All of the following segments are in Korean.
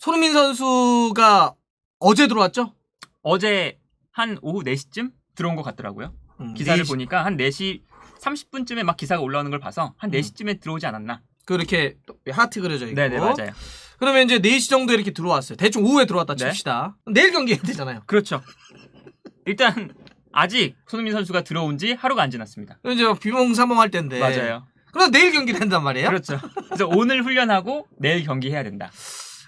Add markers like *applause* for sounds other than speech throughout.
손흥민 선수가 어제 들어왔죠? 어제 한 오후 4시쯤 들어온 것 같더라고요. 음, 기사를 4시. 보니까 한 4시 30분쯤에 막 기사가 올라오는 걸 봐서 한 음. 4시쯤에 들어오지 않았나? 그렇게 또 하트 그려져 있고. 네네 맞아요. 그러면 이제 4시 정도 이렇게 들어왔어요. 대충 오후에 들어왔다 네. 칩시다. 내일 경기 해야 되잖아요. 그렇죠. 일단 아직 손흥민 선수가 들어온 지 하루가 안 지났습니다. 이제 막 비몽사몽 할 텐데. 맞아요. 그럼 내일 경기를 한단 말이에요? 그렇죠. 그래서 오늘 훈련하고 내일 경기 해야 된다.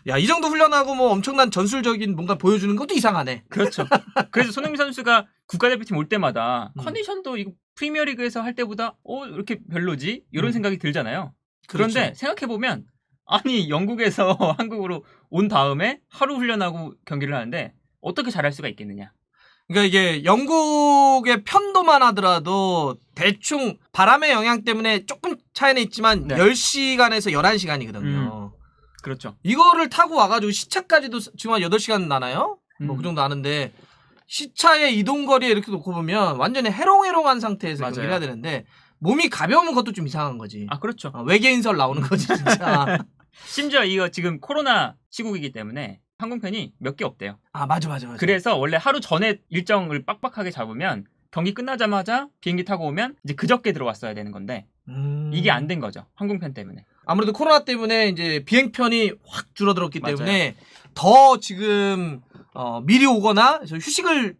야, 이 정도 훈련하고 뭐 엄청난 전술적인 뭔가 보여주는 것도 이상하네. 그렇죠. 그래서 손흥민 선수가 국가대표팀 올 때마다 음. 컨디션도 이거 프리미어리그에서 할 때보다 어 이렇게 별로지 이런 음. 생각이 들잖아요. 그렇죠. 그런데 생각해 보면 아니 영국에서 *laughs* 한국으로 온 다음에 하루 훈련하고 경기를 하는데 어떻게 잘할 수가 있겠느냐? 그러니까 이게 영국의 편도만 하더라도 대충 바람의 영향 때문에 조금 차이는 있지만 네. 10시간에서 11시간이거든요. 그렇죠. 이거를 타고 와가지고 시차까지도 지금 한 8시간 나나요? 뭐 음. 그 정도 나는데 시차의 이동 거리에 이렇게 놓고 보면 완전히 해롱해롱한 상태에서 맞아요. 경기를 해야 되는데 몸이 가벼우면 그것도 좀 이상한 거지. 아 그렇죠. 어, 외계인설 나오는 거지 진짜. *laughs* 심지어 이거 지금 코로나 시국이기 때문에 항공편이 몇 개 없대요. 아 맞아 맞아 맞아. 그래서 원래 하루 전에 일정을 빡빡하게 잡으면 경기 끝나자마자 비행기 타고 오면 이제 그저께 들어왔어야 되는 건데 음. 이게 안 된 거죠. 항공편 때문에. 아무래도 코로나 때문에 이제 비행편이 확 줄어들었기 맞아요. 때문에 더 지금 어, 미리 오거나 휴식을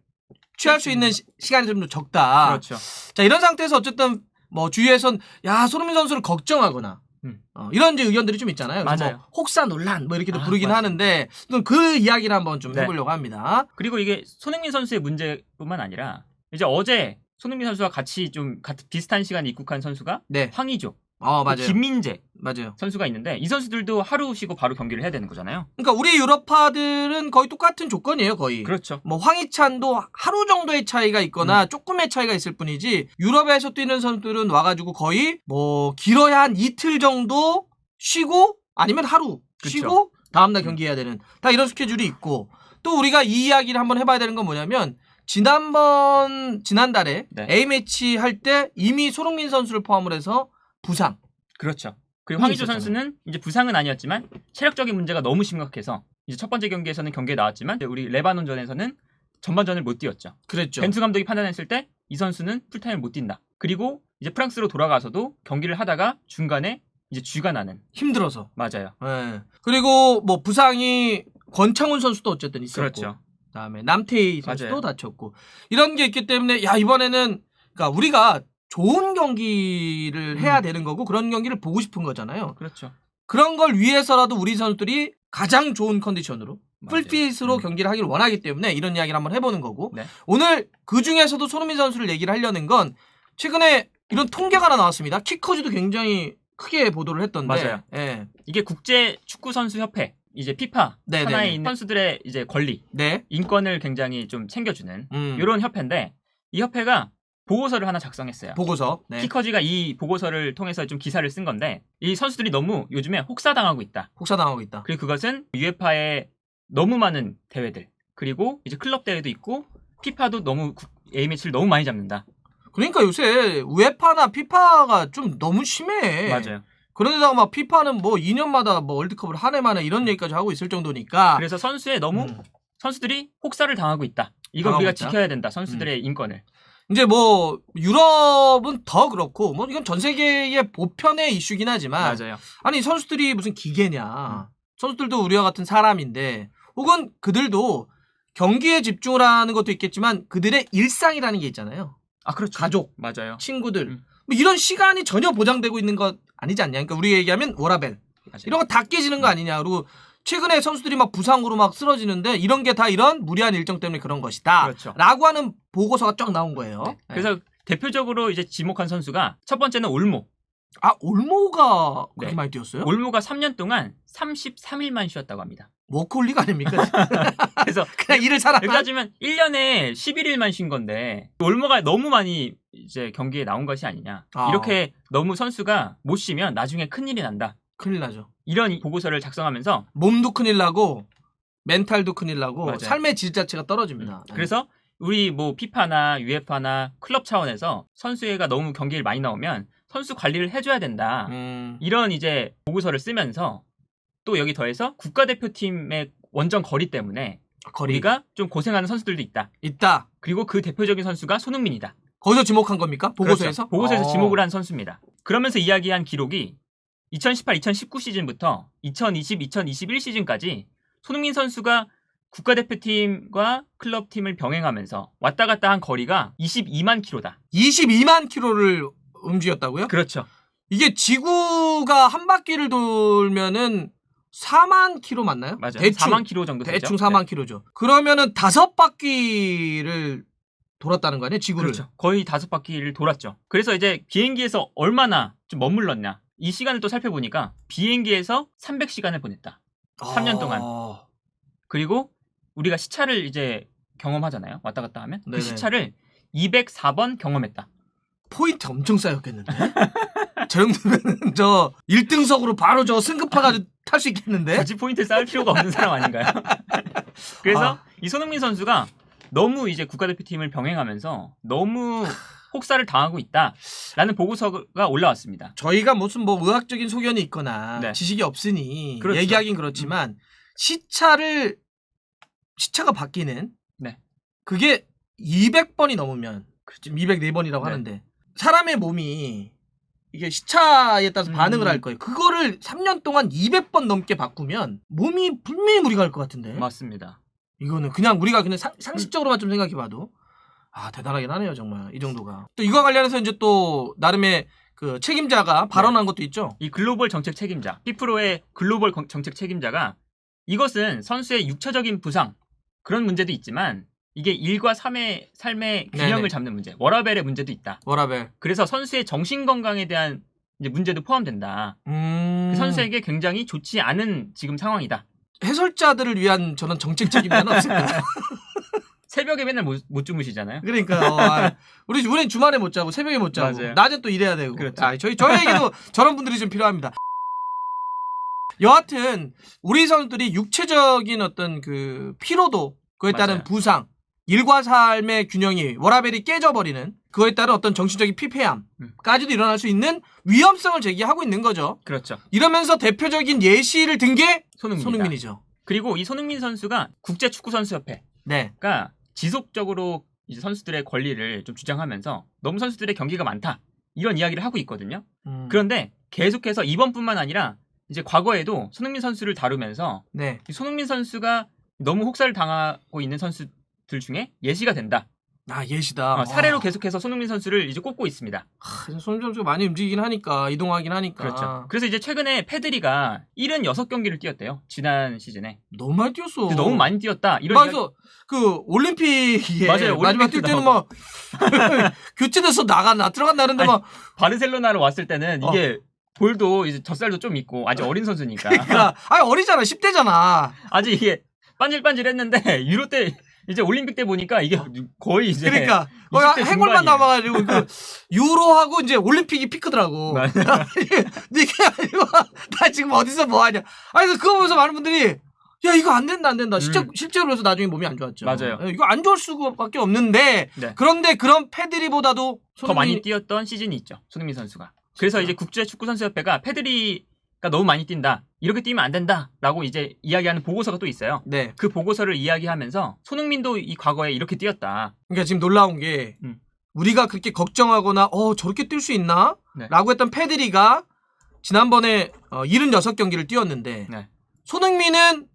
취할 수 있는 시, 시간이 좀더 적다. 그렇죠. 자 이런 상태에서 어쨌든 뭐 주위에선 야 손흥민 선수를 걱정하거나 음. 어, 이런 이제 의견들이 좀 있잖아요. 그래서 맞아요. 뭐 혹사 논란 뭐 이렇게도 아, 부르긴 맞아요. 하는데 좀그 이야기를 한번 좀 네. 해보려고 합니다. 그리고 이게 손흥민 선수의 문제뿐만 아니라 이제 어제 손흥민 선수와 같이 좀 같은 비슷한 시간에 입국한 선수가 네, 황의조, 어또 맞아요, 김민재 맞아요. 선수가 있는데 이 선수들도 하루 쉬고 바로 경기를 해야 되는 거잖아요. 그러니까 우리 유럽파들은 거의 똑같은 조건이에요, 거의. 그렇죠. 뭐 황희찬도 하루 정도의 차이가 음. 있거나 조금의 차이가 있을 뿐이지 유럽에서 뛰는 선수들은 와가지고 거의 뭐 길어야 한 이틀 정도 쉬고 아니면 하루 그쵸. 쉬고 다음날 음. 경기해야 되는 다 이런 스케줄이 있고 또 우리가 이 이야기를 한번 해봐야 되는 건 뭐냐면 지난번 지난달에 네. A 매치 할 때 이미 손흥민 선수를 포함을 해서 부상 그렇죠. 그리고 황의조 있었잖아요. 선수는 이제 부상은 아니었지만 체력적인 문제가 너무 심각해서 이제 첫 번째 경기에서는 경기에 나왔지만 우리 레바논전에서는 전반전을 못 뛰었죠. 그랬죠. 벤투 감독이 판단했을 때 이 선수는 풀타임을 못 뛴다. 그리고 이제 프랑스로 돌아가서도 경기를 하다가 중간에 이제 쥐가 나는 힘들어서. 맞아요. 예. 그리고 뭐 부상이 권창훈 선수도 어쨌든 있었고 그렇죠. 그다음에 남태희 선수도 맞아요. 다쳤고 이런 게 있기 때문에 야 이번에는 그러니까 우리가 좋은 경기를 해야 음. 되는 거고 그런 경기를 보고 싶은 거잖아요. 그렇죠. 그런 걸 위해서라도 우리 선수들이 가장 좋은 컨디션으로. 풀핏으로 음. 경기를 하기를 원하기 때문에 이런 이야기를 한번 해보는 거고 네. 오늘 그 중에서도 손흥민 선수를 얘기를 하려는 건 최근에 이런 통계가 하나 나왔습니다. 키커즈도 굉장히 크게 보도를 했던데 맞아요. 예. 이게 국제 축구 선수 협회 이제 피파 네, 산하에 네, 네. 있는 선수들의 이제 권리 네. 인권을 굉장히 좀 챙겨주는 음. 이런 협회인데 이 협회가 보고서를 하나 작성했어요. 보고서. 네. 키커지가 이 보고서를 통해서 좀 기사를 쓴 건데 이 선수들이 너무 요즘에 혹사당하고 있다. 혹사당하고 있다. 그리고 그것은 UEFA의 너무 많은 대회들 그리고 이제 클럽 대회도 있고 피파도 너무 A 매치를 너무 많이 잡는다. 그러니까 요새 우에파나 피파가 좀 너무 심해. 맞아요. 그런데다가 막 피파는 뭐 2년마다 뭐 월드컵을 한 해 만에 이런 얘기까지 하고 있을 정도니까. 그래서 선수의 너무 아. 음. 선수들이 혹사를 당하고 있다. 이걸 당하고 우리가 있다? 음. 지켜야 된다. 선수들의 인권을. 이제 뭐 유럽은 더 그렇고 뭐 이건 전 세계의 보편의 이슈긴 하지만 맞아요. 아니 선수들이 무슨 기계냐. 음. 선수들도 우리와 같은 사람인데 혹은 그들도 경기에 집중을 하는 것도 있겠지만 그들의 일상이라는 게 있잖아요. 아 그렇죠. 가족, 맞아요. 친구들 음. 뭐 이런 시간이 전혀 보장되고 있는 것 아니지 않냐. 그러니까 우리가 얘기하면 워라벨 맞아요. 이런 거 다 깨지는 거 아니냐. 그리고 최근에 선수들이 막 부상으로 막 쓰러지는데 이런 게 다 이런 무리한 일정 때문에 그런 것이다. 그렇죠. 라고 하는 보고서가 쫙 나온 거예요. 네. 그래서 대표적으로 이제 지목한 선수가 첫 번째는 올모. 아 올모가 그렇게 네. 많이 뛰었어요? 올모가 3년 동안 33일만 쉬었다고 합니다. 워크홀리가 아닙니까? *laughs* 그래서 *laughs* 그냥 일을 잘하면 여기 따지면 1년에 11일만 쉰 건데 올모가 너무 많이 이제 경기에 나온 것이 아니냐. 아. 이렇게 너무 선수가 못 쉬면 나중에 큰일이 난다. 큰일 나죠. 이런 보고서를 작성하면서 몸도 큰일 나고 멘탈도 큰일 나고 맞아요. 삶의 질 자체가 떨어집니다. 네. 그래서 우리 뭐 피파나 UEFA나 클럽 차원에서 선수회가 너무 경기를 많이 나오면 선수 관리를 해줘야 된다. 음, 이런 이제 보고서를 쓰면서 또 여기 더해서 국가대표팀의 원정 거리 때문에 거리 우리가 좀 고생하는 선수들도 있다. 있다. 그리고 그 대표적인 선수가 손흥민이다. 거기서 지목한 겁니까? 보고서에서? 그렇죠. 보고서에서 어. 지목을 한 선수입니다. 그러면서 이야기한 기록이 2018-2019 시즌부터 2020-2021 시즌까지 손흥민 선수가 국가대표팀과 클럽팀을 병행하면서 왔다 갔다 한 거리가 22만 킬로다. 22만 킬로를 움직였다고요? 그렇죠. 이게 지구가 한 바퀴를 돌면은 4만 킬로 맞나요? 맞아요. 대충 4만 킬로 정도 되죠. 대충 4만 킬로죠. 그러면은 다섯 바퀴를 돌았다는 거 아니에요? 네. 지구를. 그렇죠. 거의 다섯 바퀴를 돌았죠. 그래서 이제 비행기에서 얼마나 좀 머물렀냐. 이 시간을 또 살펴보니까 비행기에서 300시간을 보냈다. 3년 동안. 아, 그리고 우리가 시차를 이제 경험하잖아요. 왔다 갔다 하면. 그 네네. 시차를 204번 경험했다. 포인트 엄청 쌓였겠는데? *laughs* 저 정도면 저 1등석으로 바로 저 승급해가지고 탈 수 있겠는데? 굳이 포인트 쌓을 필요가 없는 사람 아닌가요? *laughs* 그래서 아. 이 손흥민 선수가 너무 이제 국가대표팀을 병행하면서 너무 혹사를 당하고 있다라는 보고서가 올라왔습니다. 저희가 무슨 뭐 의학적인 소견이 있거나 네. 지식이 없으니 그렇죠. 얘기하긴 그렇지만 시차를 시차가 바뀌는 네. 그게 200번이 넘으면 지금 204번이라고 네. 하는데 사람의 몸이 이게 시차에 따라서 음. 반응을 할 거예요. 그거를 3년 동안 200번 넘게 바꾸면 몸이 분명히 무리가 갈 것 같은데. 맞습니다. 이거는 그냥 우리가 그냥 상, 상식적으로만 좀 생각해 봐도 아 대단하긴 하네요 정말 이 정도가 또 이거 관련해서 이제 또 나름의 그 책임자가 발언한 것도 있죠 이 글로벌 정책 책임자, 피프로의 글로벌 건- 정책 책임자가 이것은 선수의 육체적인 부상 그런 문제도 있지만 이게 일과 삶의 삶의 균형을 네네. 잡는 문제, 워라벨의 문제도 있다. 워라벨 그래서 선수의 정신 건강에 대한 이제 문제도 포함된다. 음... 그 선수에게 굉장히 좋지 않은 지금 상황이다. 해설자들을 위한 저는 정책 책임자는 없을까요 *laughs* 새벽에 맨날 못, 못 주무시잖아요. 그러니까 어, 아, *laughs* 우리 우리는 주말에 못 자고 새벽에 못 자고 맞아요. 낮에 또 일해야 되고 그렇죠. 아, 저희 저희에게도 *laughs* 저런 분들이 좀 필요합니다 여하튼 우리 선수들이 육체적인 어떤 그 피로도 그에 따른 맞아요. 부상 일과 삶의 균형이 워라벨이 깨져버리는 그거에 따른 어떤 정신적인 피폐함까지도 일어날 수 있는 위험성을 제기하고 있는 거죠. 그렇죠. 이러면서 대표적인 예시를 든 게. 손흥민이죠. 그리고 이 손흥민 선수가 국제 축구 선수 협회가 네. 지속적으로 이제 선수들의 권리를 좀 주장하면서 너무 선수들의 경기가 많다. 이런 이야기를 하고 있거든요. 음, 그런데 계속해서 이번뿐만 아니라 이제 과거에도 손흥민 선수를 다루면서 네. 이 손흥민 선수가 너무 혹사를 당하고 있는 선수들 중에 예시가 된다. 아 예시다. 어, 사례로 와. 계속해서 손흥민 선수를 이제 꼽고 있습니다. 하, 손 선수가 많이 움직이긴 하니까 이동하긴 하니까 그렇죠. 그래서 이제 최근에 페드리가 76경기를 뛰었대요. 지난 시즌에. 너무 많이 뛰었어. 너무 많이 뛰었다. 이런 이야기- 그래서 그 올림픽에 맞아요, 마지막 뛸 때는 막 *laughs* 교체돼서 나가나 들어간다는데 막 바르셀로나로 왔을 때는 어. 이게 볼도 이제 젖살도 좀 있고 아직 어린 선수니까 그러니까 아니 어리잖아 10대잖아. 아직 이게 반질반질했는데 *laughs* 유로 때 이제 올림픽 때 보니까 이게 거의 이제 그러니까 20대 거의 해골만. 남아가지고 그 유로하고 이제 올림픽이 피크더라고. *laughs* *laughs* 아니고 *laughs* 나 지금 어디서 뭐 하냐. 아니 그래서 그거 보면서 많은 분들이 야 이거 안 된다 안 된다. 실제 음. 실제로 해서 나중에 몸이 안 좋았죠. 맞아요. 예, 이거 안 좋을 수밖에 없는데 네. 그런데 그런 패드리보다도 더 많이 손흥민이- 뛰었던 시즌이 있죠. 손흥민 선수가. 그래서 진짜. 이제 국제 축구 선수 협회가 페드리가 너무 많이 뛴다. 이렇게 뛰면 안 된다라고 이제 이야기하는 보고서가 또 있어요. 네. 그 보고서를 이야기하면서 손흥민도 이 과거에 이렇게 뛰었다. 그러니까 지금 놀라운 게 음. 우리가 그렇게 걱정하거나 어 저렇게 뛸 수 있나? 네. 라고 했던 패드리가 지난번에 어, 76경기를 뛰었는데 네. 손흥민은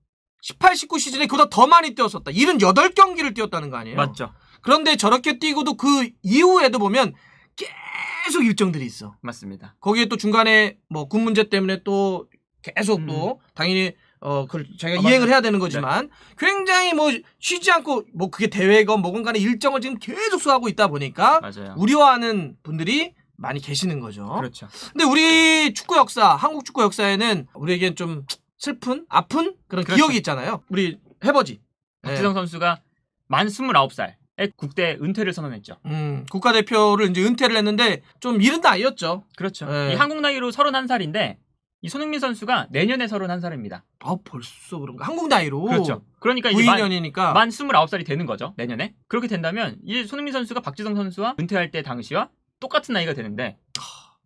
18, 19 시즌에 그보다 더 많이 뛰었었다. 78경기를 뛰었다는 거 아니에요? 맞죠? 그런데 저렇게 뛰고도 그 이후에도 보면 계속 일정들이 있어. 맞습니다. 거기에 또 중간에 뭐 군 문제 때문에 또 계속 또 당연히 어 그걸 자기가 음. 아, 이행을. 해야 되는 거지만 굉장히 뭐 쉬지 않고 뭐 그게 대회건 뭐건 간에 일정을 지금 계속 수하고 있다 보니까 맞아요. 우려하는 분들이 많이 계시는 거죠. 그렇죠. 근데 우리 축구 역사, 한국 축구 역사에는 우리에겐 좀 슬픈, 아픈 그런 그렇죠. 기억이 있잖아요. 우리 해버지. 박지성 선수가 만 29살에 국대 은퇴를 선언했죠. 음, 국가대표를 이제 은퇴를 했는데 좀 이른 나이였죠. 그렇죠. 네. 이 한국 나이로 31살인데 이 손흥민 선수가 내년에 31살입니다. 아, 벌써 그런가? 한국 나이로. 그렇죠. 그러니까 이제 만, 92년이니까. 만 29살이 되는 거죠. 내년에. 그렇게 된다면 이제 손흥민 선수가 박지성 선수와 은퇴할 때 당시와 똑같은 나이가 되는데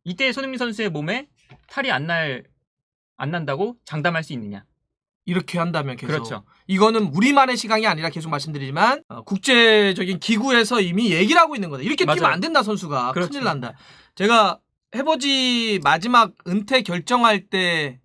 이때 손흥민 선수의 몸에 탈이 안 날 안 난다고 장담할 수 있느냐? 이렇게 한다면 계속 그렇죠. 이거는 우리만의 시간이 아니라 계속 말씀드리지만 어, 국제적인 기구에서 이미 얘기를 하고 있는 거다. 이렇게 뛰면 맞아요. 안 된다 선수가 그렇죠. 큰일 난다. 제가 해버지 마지막 은퇴 결정할 때를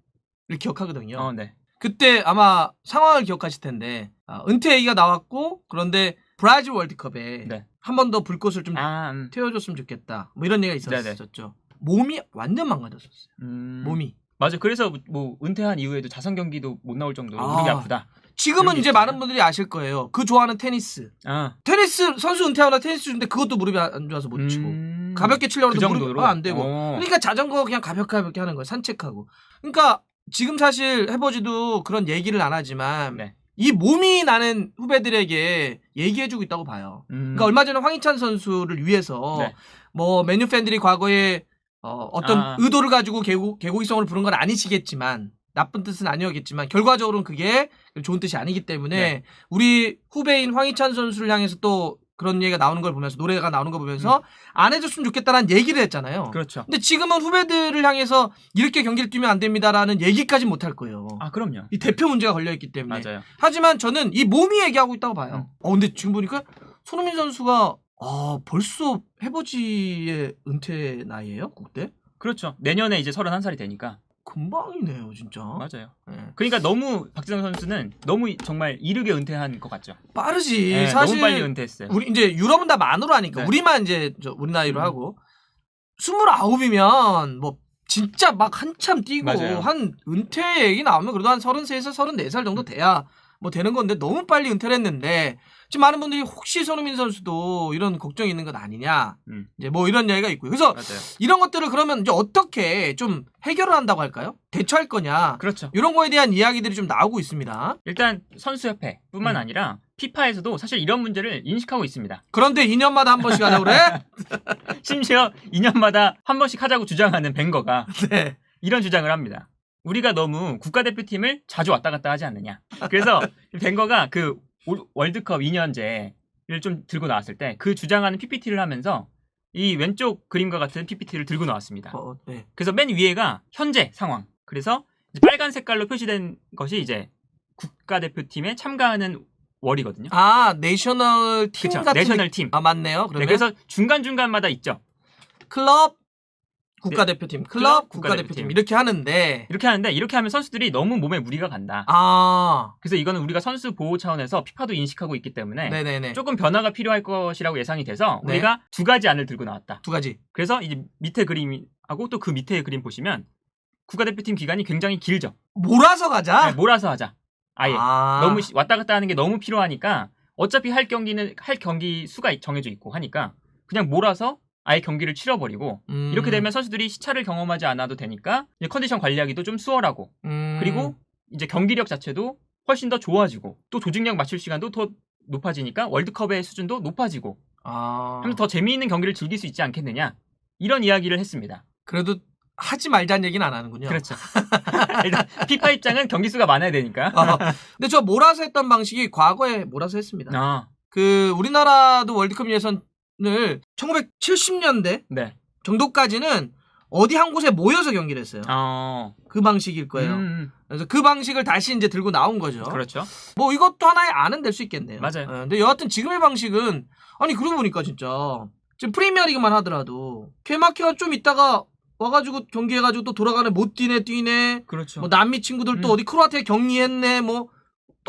기억하거든요. 어, 네. 그때 아마 상황을 기억하실 텐데 아, 은퇴 얘기가 나왔고 그런데 브라질 월드컵에 네. 한 번 더 불꽃을 좀 아, 음. 태워줬으면 좋겠다. 뭐 이런 얘기가. 있었었죠. 몸이 완전 망가졌었어요. 음. 몸이. 맞아. 그래서 뭐 은퇴한 이후에도 자선 경기도 못 나올 정도로 아. 무릎이 아프다. 지금은 이제. 많은 분들이 아실 거예요. 그 좋아하는 테니스. 아. 테니스 선수 은퇴하거나 테니스 주는데 그것도 무릎이 안 좋아서 못 치고 음. 가볍게 치려고 그 해도 무릎이 정도로 안 되고 어. 그러니까 자전거 그냥 가볍게 가볍게 하는 거예요 산책하고 그러니까 지금 사실 해보지도 그런 얘기를 안 하지만 네. 이 몸이 나는 후배들에게 얘기해주고 있다고 봐요 음. 그러니까 얼마 전에 황희찬 선수를 위해서 네. 뭐 메뉴 팬들이 과거에 어, 떤 아. 의도를 가지고 개고, 개고기성을 부른 건 아니시겠지만 나쁜 뜻은 아니었겠지만 결과적으로는 그게 좋은 뜻이 아니기 때문에 네. 우리 후배인 황희찬 선수를 향해서 또 그런 얘기가 나오는 걸 보면서 노래가 나오는 걸 보면서 안 해줬으면 좋겠다라는 얘기를 했잖아요. 음. 그렇죠. 근데 지금은 후배들을 향해서 이렇게 경기를 뛰면 안 됩니다라는 얘기까지 못 할 거예요. 아, 그럼요. 이 대표 문제가 걸려 있기 때문에. 맞아요. 하지만 저는 이 몸이 얘기하고 있다고 봐요. 음. 어 근데 지금 보니까 손흥민 선수가 아 벌써 해버지의 은퇴 나이예요 국대? 그렇죠. 내년에 이제 31살이 되니까. 금방이네요 진짜. 맞아요. 예. 그러니까 너무 박지성 선수는 너무 정말 이르게 은퇴한 것 같죠. 빠르지. 네, 사실 너무 빨리 은퇴했어요. 우리 이제 유럽은 다 만으로 하니까 네. 우리만 이제 저 우리 나이로 음. 하고 스물아홉이면 뭐 진짜 막 한참 뛰고 맞아요. 한 은퇴 얘기 나오면 그래도 한 33살, 34살 정도 돼야 뭐 되는 건데 너무 빨리 은퇴를 했는데 지금 많은 분들이 혹시 손흥민 선수도 이런 걱정이 있는 것 아니냐 음. 이제 뭐 이런 얘기가 있고요. 그래서 맞아요. 이런 것들을 그러면 이제 어떻게 좀 해결을 한다고 할까요? 대처할 거냐 그렇죠. 이런 거에 대한 이야기들이 좀 나오고 있습니다. 일단 선수협회뿐만 음. 아니라 피파에서도 사실 이런 문제를 인식하고 있습니다. 그런데 2년마다 한 번씩 하자고 그래? *laughs* 심지어 2년마다 한 번씩 하자고 주장하는 벵거가 *laughs* 네. 이런 주장을 합니다. 우리가 너무 국가대표팀을 자주 왔다 갔다 하지 않느냐. 그래서 *laughs* 벵거가 그 올- 월드컵 2년제를 좀 들고 나왔을 때 그 주장하는 PPT를 하면서 이 왼쪽 그림과 같은 PPT를 들고 나왔습니다. 어, 네. 그래서 맨 위에가 현재 상황. 그래서 빨간 색깔로 표시된 것이 이제 국가대표팀에 참가하는 월이거든요. 아 내셔널 팀 그쵸. 같은 내셔널 느- 팀. 아 맞네요. 그러면 네, 그래서 중간 중간마다 있죠. 클럽 국가대표팀, 클럽 국가대표팀 국가대표팀. 이렇게 하는데 이렇게 하는데 이렇게 하면 선수들이 너무 몸에 무리가 간다. 아 그래서 이거는 우리가 선수 보호 차원에서 피파도 인식하고 있기 때문에 네네네 조금 변화가 필요할 것이라고 예상이 돼서 네. 우리가 두 가지 안을 들고 나왔다. 두 가지 그래서 이제 밑에 그림하고 또 그 밑에 그림 보시면 국가대표팀 기간이 굉장히 길죠. 몰아서 가자. 네, 몰아서 하자. 아예 아. 너무 시- 왔다 갔다 하는 게 너무 필요하니까 어차피 할 경기는 할 경기 수가 정해져 있고 하니까 그냥 몰아서 아예 경기를 치러버리고 음, 이렇게 되면 선수들이 시차를 경험하지 않아도 되니까 컨디션 관리하기도 좀 수월하고 음, 그리고 이제 경기력 자체도 훨씬 더 좋아지고 또 조직력 맞출 시간도 더 높아지니까 월드컵의 수준도 높아지고 아 하면서 더 재미있는 경기를 즐길 수 있지 않겠느냐 이런 이야기를 했습니다. 그래도 하지 말자는 얘기는 안 하는군요. 그렇죠. *laughs* 일단 피파 입장은 경기 수가 많아야 되니까. 어, 근데 저 몰아서 했던 방식이 과거에 몰아서 했습니다. 아, 그 우리나라도 월드컵 예선을 1970년대 네. 정도까지는 어디 한 곳에 모여서 경기를 했어요. 어, 그 방식일 거예요. 음, 그래서 그 방식을 다시 이제 들고 나온 거죠. 그렇죠. 뭐 이것도 하나의 안은 될 수 있겠네요. 맞아요. 어, 근데 여하튼 지금의 방식은 아니 그러고 보니까 진짜 지금 프리미어리그만 하더라도 개막회가 좀 있다가 와가지고 경기해가지고 또 돌아가네 못 뛰네 뛰네 그렇죠. 뭐 남미 친구들 또 음. 어디 크로아티아 격리했네 뭐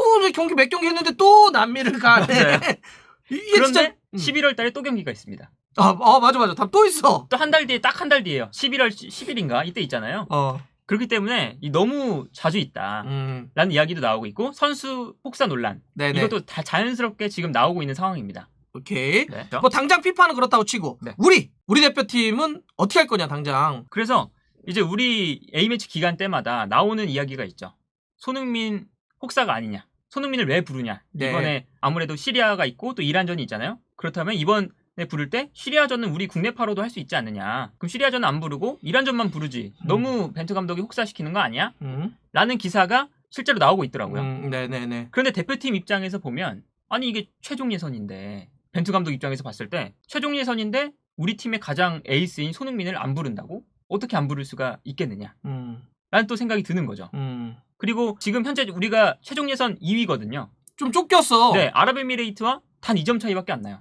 또 경기 몇 경기 했는데 또 남미를 가네. *laughs* 이- *laughs* 이게 그런데 진짜 음. 11월 달에 또 경기가 있습니다. 아, 아 맞아 맞아 답 또 있어. 또 한 달 뒤에 딱 한 달 뒤에요. 11월 10일인가 이때 있잖아요. 어. 그렇기 때문에 이 너무 자주 있다. 음. 라는 이야기도 나오고 있고 선수 폭사 논란 네네. 이것도 다 자연스럽게 지금 나오고 있는 상황입니다. 오케이. 네. 뭐 당장 피파는 그렇다고 치고 네. 우리 우리 대표팀은 어떻게 할 거냐 당장. 그래서 이제 우리 A매치 기간 때마다 나오는 이야기가 있죠. 손흥민 혹사가 아니냐. 손흥민을 왜 부르냐. 네. 이번에 아무래도 시리아가 있고 또 이란전이 있잖아요. 그렇다면 이번에 부를 때 시리아전은 우리 국내파로도 할 수 있지 않느냐. 그럼 시리아전은 안 부르고 이란전만 부르지. 음. 너무 벤투 감독이 혹사시키는 거 아니야? 음. 라는 기사가 실제로 나오고 있더라고요. 음, 네네네. 그런데 대표팀 입장에서 보면 아니 이게 최종 예선인데 벤투 감독 입장에서 봤을 때 최종 예선인데 우리 팀의 가장 에이스인 손흥민을 안 부른다고? 어떻게 안 부를 수가 있겠느냐? 음. 라는 또 생각이 드는 거죠. 음. 그리고 지금 현재 우리가 최종 예선 2위거든요. 좀 쫓겼어. 네, 아랍에미레이트와 단 2점 차이밖에 안 나요.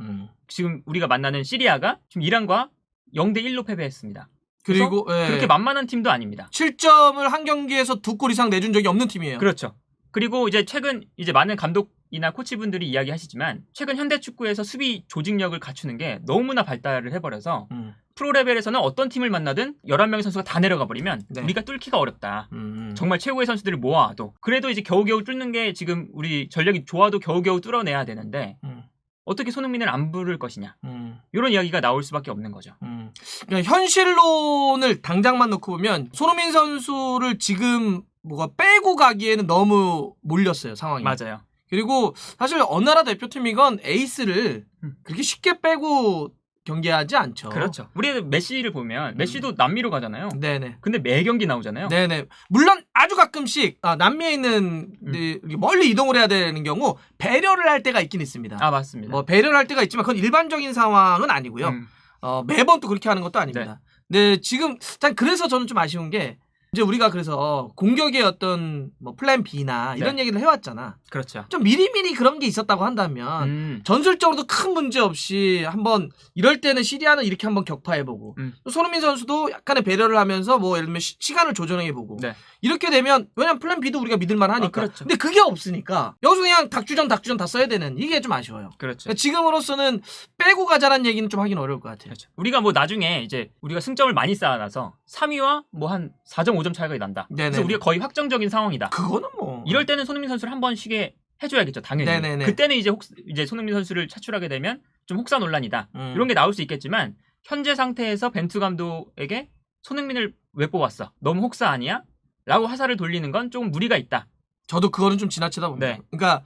음. 지금 우리가 만나는 시리아가 지금 이란과 0대 1로 패배했습니다. 그리고 예. 그렇게 만만한 팀도 아닙니다. 7점을 한 경기에서 두 골 이상 내준 적이 없는 팀이에요. 그렇죠. 그리고 이제 최근 이제 많은 감독이나 코치분들이 이야기하시지만 최근 현대 축구에서 수비 조직력을 갖추는 게 너무나 발달을 해버려서 음. 프로 레벨에서는 어떤 팀을 만나든 11명의 선수가 다 내려가 버리면 네. 우리가 뚫기가 어렵다. 음. 정말 최고의 선수들을 모아도 그래도 이제 겨우겨우 뚫는 게 지금 우리 전력이 좋아도 겨우겨우 뚫어내야 되는데 음. 어떻게 손흥민을 안 부를 것이냐 음. 이런 이야기가 나올 수밖에 없는 거죠. 음. 그러니까 현실론을 당장만 놓고 보면 손흥민 선수를 지금 뭐가 빼고 가기에는 너무 몰렸어요 상황이. 맞아요. 그리고 사실 어느 나라 대표팀이건 에이스를 음. 그렇게 쉽게 빼고 경기하지 않죠. 그렇죠. 우리 메시를 보면 메시도 남미로 가잖아요. 네네. 근데 매 경기 나오잖아요. 네네. 물론 아주 가끔씩 아, 남미에 있는 음. 멀리 이동을 해야 되는 경우 배려를 할 때가 있긴 있습니다. 아 맞습니다. 뭐 배려를 할 때가 있지만 그건 일반적인 상황은 아니고요. 음, 어, 매번 또 그렇게 하는 것도 아닙니다. 네, 지금 단 그래서 저는 좀 아쉬운 게 이제 우리가 그래서 공격의 어떤 뭐 플랜 B나 이런 네. 얘기를 해왔잖아. 그렇죠. 좀 미리미리 그런 게 있었다고 한다면 음, 전술적으로도 큰 문제 없이 한번 이럴 때는 시리아는 이렇게 한번 격파해보고 음. 또 손흥민 선수도 약간의 배려를 하면서 뭐 예를 들면 시, 간을 조정해보고 네. 이렇게 되면 왜냐면 플랜 B도 우리가 믿을만 하니까 아, 그렇죠. 근데 그게 없으니까 여기서 그냥 닭주전 닭주전 다 써야 되는 이게 좀 아쉬워요 그렇죠. 그러니까 지금으로서는 빼고 가자는 얘기는 좀 하긴 어려울 것 같아요 그렇죠. 우리가 뭐 나중에 이제 우리가 승점을 많이 쌓아놔서 3위와 뭐 한 4.5점 차이가 난다. 네네. 그래서 우리가 거의 확정적인 상황이다. 그거는 뭐 이럴 때는 손흥민 선수를 한번 쉬게 해줘야겠죠, 당연히. 네네네. 그때는 이제 혹 이제 손흥민 선수를 차출하게 되면 좀 혹사 논란이다. 음. 이런 게 나올 수 있겠지만 현재 상태에서 벤투 감독에게 손흥민을 왜 뽑았어? 너무 혹사 아니야? 라고 화살을 돌리는 건 조금 무리가 있다. 저도 그거는 좀 지나치다 봅니다 네. 그러니까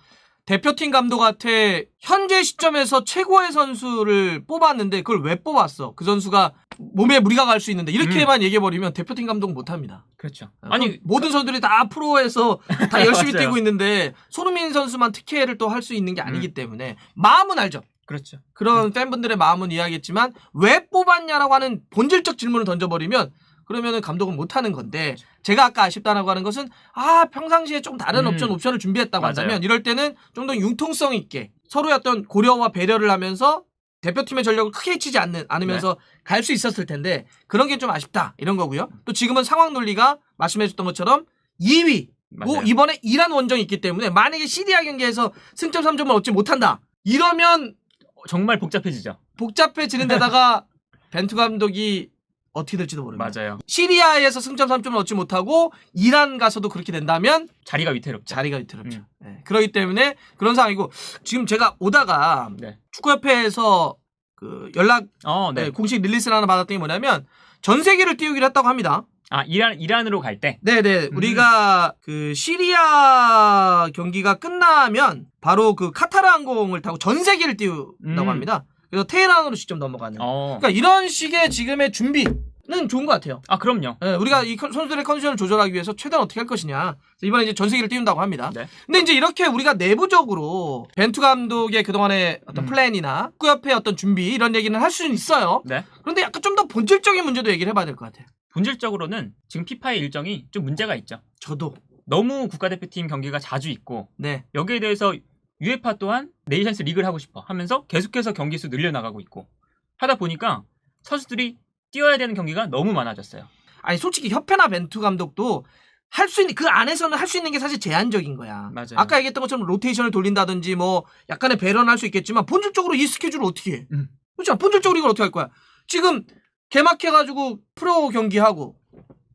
대표팀 감독한테 현재 시점에서 최고의 선수를 뽑았는데 그걸 왜 뽑았어? 그 선수가 몸에 무리가 갈 수 있는데 이렇게만 얘기해버리면 대표팀 감독 못합니다. 그렇죠. 아니 아니 모든 선수들이 다 프로에서 다 *laughs* 열심히 맞아요. 뛰고 있는데 손흥민 선수만 특혜를 또 할 수 있는 게 아니기 음. 때문에 마음은 알죠. 그렇죠. 그런 팬분들의 마음은 이해하겠지만 왜 뽑았냐라고 하는 본질적 질문을 던져버리면 그러면은 감독은 못 하는 건데 제가 아까 아쉽다라고 하는 것은 아 평상시에 좀 다른 음. 옵션 옵션을 준비했다고 맞아요. 한다면 이럴 때는 좀 더 융통성 있게 서로의 어떤 고려와 배려를 하면서 대표팀의 전력을 크게 해치지 않는 않으면서 네. 갈수 있었을 텐데 그런 게 좀 아쉽다 이런 거고요. 또 지금은 상황 논리가 말씀해줬던 것처럼 2위 고 맞아요. 이번에 이란 원정이 있기 때문에 만약에 시리아 경기에서 승점 3점을 얻지 못한다 이러면 정말 복잡해지죠. 복잡해지는 데다가 *laughs* 벤투 감독이 어떻게 될지도 모릅니다. 맞아요. 시리아에서 승점 3점을 얻지 못하고 이란 가서도 그렇게 된다면 자리가 위태롭죠. 자리가 위태롭죠. 음. 네. 그렇기 때문에 그런 상황이고 지금 제가 오다가 네. 축구협회에서 그 연락 어, 네. 네, 공식 릴리스를 하나 받았던 게 뭐냐면 전 세계를 띄우기로 했다고 합니다. 아, 이란 이란으로 갈 때. 네네. 음. 우리가 그 시리아 경기가 끝나면 바로 그 카타르 항공을 타고 전 세계를 띄운다고 음. 합니다. 그래서 테헤란으로 직접 넘어가는. 어. 그러니까 이런 식의 지금의 준비 는 좋은 것 같아요. 아, 그럼요. 예, 우리가 이 컨- 선수들의 컨디션을 조절하기 위해서 최대한 어떻게 할 것이냐. 이번에 이제 전 세계를 띄운다고 합니다. 네. 근데 이제 이렇게 우리가 내부적으로 벤투 감독의 그동안의 어떤 음. 플랜이나 축구협회 어떤 준비 이런 얘기는 할 수는 있어요. 네. 그런데 약간 좀 더 본질적인 문제도 얘기를 해봐야 될 것 같아요. 본질적으로는 지금 피파의 일정이 좀 문제가 있죠. 저도. 너무 국가대표팀 경기가 자주 있고 네. 여기에 대해서 유에파 또한 네이션스 리그를 하고 싶어 하면서 계속해서 경기 수 늘려나가고 있고 하다 보니까 선수들이 뛰어야 되는 경기가 너무 많아졌어요. 아니 솔직히 협회나 벤투 감독도 할 수 있는 그 안에서는 할 수 있는 게 사실 제한적인 거야. 맞아요. 아까 얘기했던 것처럼 로테이션을 돌린다든지 뭐 약간의 배려는 할 수 있겠지만 본질적으로 이 스케줄을 어떻게 해? 음. 그렇죠. 본질적으로 이걸 어떻게 할 거야? 지금 개막해 가지고 프로 경기하고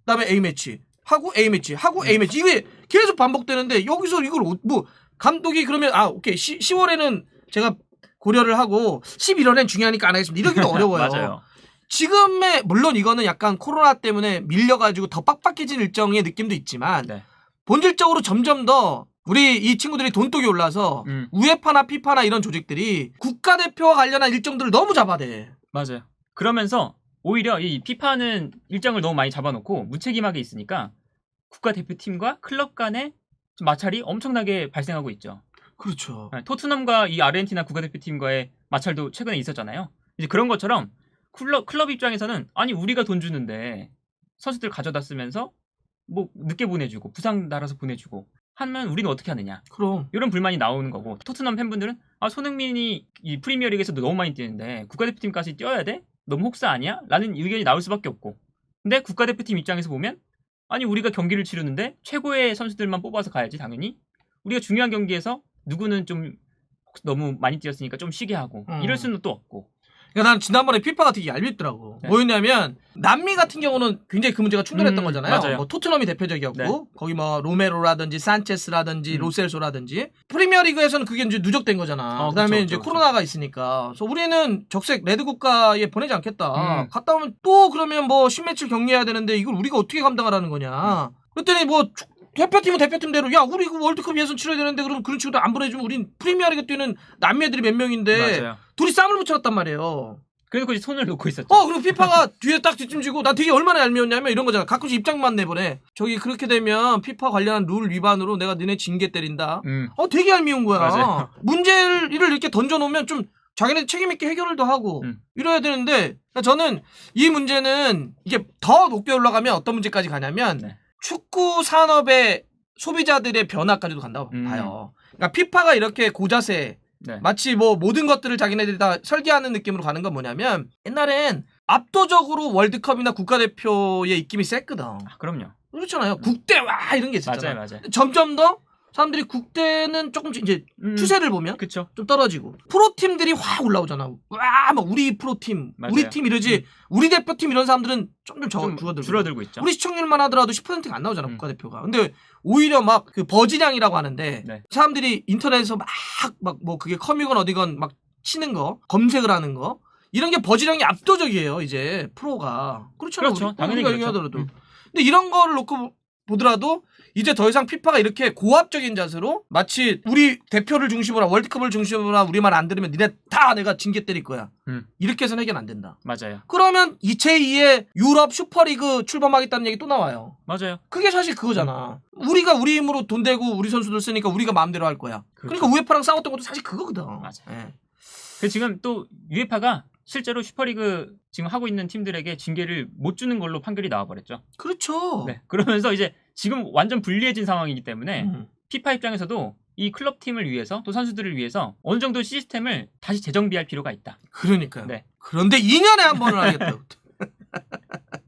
그다음에 A 매치 하고 A 매치 하고 음. A 매치 이게 계속 반복되는데 여기서 이걸 어- 뭐 감독이 그러면 아 오케이 10, 10월에는 제가 고려를 하고 11월엔 중요하니까 안 하겠습니다. 이러기도 어려워요. *laughs* 맞아요. 지금의 물론 이거는 약간 코로나 때문에 밀려가지고 더 빡빡해진 일정의 느낌도 있지만 네. 본질적으로 점점 더 우리 이 친구들이 돈독이 올라서 음. 우에파나 피파나 이런 조직들이 국가대표와 관련한 일정들을 너무 잡아대. 맞아요. 그러면서 오히려 이 피파는 일정을 너무 많이 잡아놓고 무책임하게 있으니까 국가대표팀과 클럽 간의 좀 마찰이 엄청나게 발생하고 있죠. 그렇죠. 네, 토트넘과 이 아르헨티나 국가대표팀과의 마찰도 최근에 있었잖아요. 이제 그런 것처럼 클럽, 클럽 입장에서는 아니 우리가 돈 주는데 선수들 가져다 쓰면서 뭐 늦게 보내주고 부상 달아서 보내주고 하면 우리는 어떻게 하느냐 그럼 이런 불만이 나오는 거고 토트넘 팬분들은 아 손흥민이 이 프리미어리그에서도 너무 많이 뛰는데 국가대표팀까지 뛰어야 돼? 너무 혹사 아니야? 라는 의견이 나올 수밖에 없고 근데 국가대표팀 입장에서 보면 아니 우리가 경기를 치르는데 최고의 선수들만 뽑아서 가야지 당연히. 우리가 중요한 경기에서 누구는 좀 혹- 너무 많이 뛰었으니까 좀 쉬게 하고. 음. 이럴 수는 또 없고 난 지난번에 피파가 되게 얄밉더라고. 네. 뭐였냐면 남미 같은 경우는 굉장히 그 문제가 충돌했던 음, 거잖아요. 맞아요. 뭐 토트넘이 대표적이었고 네. 거기 뭐 로메로라든지 산체스라든지 음. 로셀소라든지 프리미어리그에서는 그게 이제 누적된 거잖아. 어, 그다음에 그쵸, 이제 그쵸, 코로나가 있으니까. 그래서 우리는 적색 레드 국가에 보내지 않겠다. 음. 갔다 오면 또 그러면 뭐 10매치를 격리해야 되는데 이걸 우리가 어떻게 감당하라는 거냐. 그랬더니 뭐 축- 대표팀은 대표팀대로 야 우리 그 월드컵 예선 치러야 되는데 그럼 그런 친구들 안 보내주면 우린 프리미어리그 뛰는 남미 애들이 몇 명인데 맞아요. 둘이 쌈을 붙여놨단 말이에요. 그래서 거기 손을 놓고 있었죠. 어, 그리고 피파가 *laughs* 뒤에 딱 뒷짐지고, 나 되게 얼마나 얄미웠냐면 이런 거잖아. 가끔씩 입장만 내보내. 저기 그렇게 되면 피파 관련한 룰 위반으로 내가 너네 징계 때린다. 음. 어, 되게 얄미운 거야. 맞아요. 문제를 이렇게 던져놓으면 좀 자기네 책임있게 해결을 더 하고 음. 이래야 되는데, 저는 이 문제는 이게 더 높게 올라가면 어떤 문제까지 가냐면 네. 축구 산업의 소비자들의 변화까지도 간다고 음. 봐요. 그러니까 피파가 이렇게 고자세 네. 마치 뭐 모든 것들을 자기네들이 다 설계하는 느낌으로 가는 건 뭐냐면 옛날엔 압도적으로 월드컵이나 국가대표의 입김이 셌거든. 아, 그럼요. 그렇잖아요. 국대 와 이런 게 있었잖아. 맞아요, 맞아요. 점점 더 사람들이 국대는 조금씩 이제 음. 추세를 보면 그쵸. 좀 떨어지고 프로 팀들이 확 올라오잖아. 와, 막 우리 프로 팀, 맞아요. 우리 팀 이러지. 우리 대표팀 이런 사람들은 점점 적좀 줄어들고. 줄어들고 있죠. 우리 시청률만 하더라도 10%가 안 나오잖아 음. 국가대표가. 근데 오히려 막 그 버즈량이라고 하는데 네. 사람들이 인터넷에서 막 막 뭐 그게 커뮤건 어디건 막 치는 거 검색을 하는 거 이런 게 버즈량이 압도적이에요 이제 프로가 그렇잖아 그렇죠. 우리, 당연히 우리가 그렇죠. 얘기하더라도 음. 근데 이런 거를 놓고 보더라도 이제 더 이상 피파가 이렇게 고압적인 자세로 마치 우리 대표를 중심으로 월드컵을 중심으로 우리 말 안 들으면 니네 다 내가 징계 때릴 거야 음. 이렇게 해서는 해결 안 된다 맞아요. 그러면 제2의 유럽 슈퍼리그 출범하겠다는 얘기 또 나와요 맞아요. 그게 사실 그거잖아. 우리가 우리 힘으로 돈 대고 우리 선수들 쓰니까 우리가 마음대로 할 거야. 그러니 그렇죠. 까 우에파랑 싸웠던 것도 사실 그거거든. 맞아. 예. 그 지금 또 유에파가 실제로 슈퍼리그 지금 하고 있는 팀들에게 징계를 못 주는 걸로 판결이 나와버렸죠. 그렇죠. 네. 그러면서 이제 지금 완전 불리해진 상황이기 때문에 음. 피파 입장에서도 이 클럽 팀을 위해서 또 선수들을 위해서 어느 정도 시스템을 다시 재정비할 필요가 있다. 그러니까요. 네. 그런데 2년에 한 번을 하겠다고. *laughs*